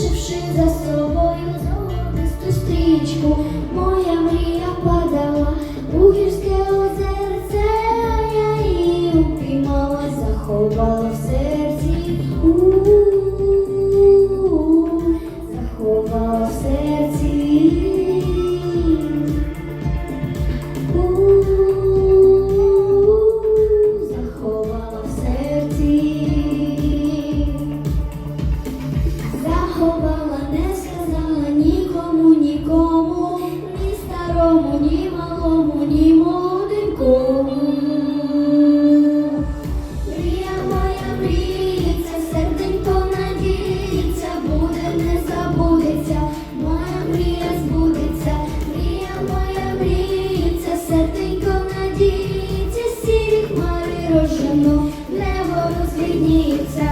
залишивши за собою золотисту стрічку, моя мрія падала у гірське озерце, а я її упіймала, заховала в серці. Розжену, небо розвідніється.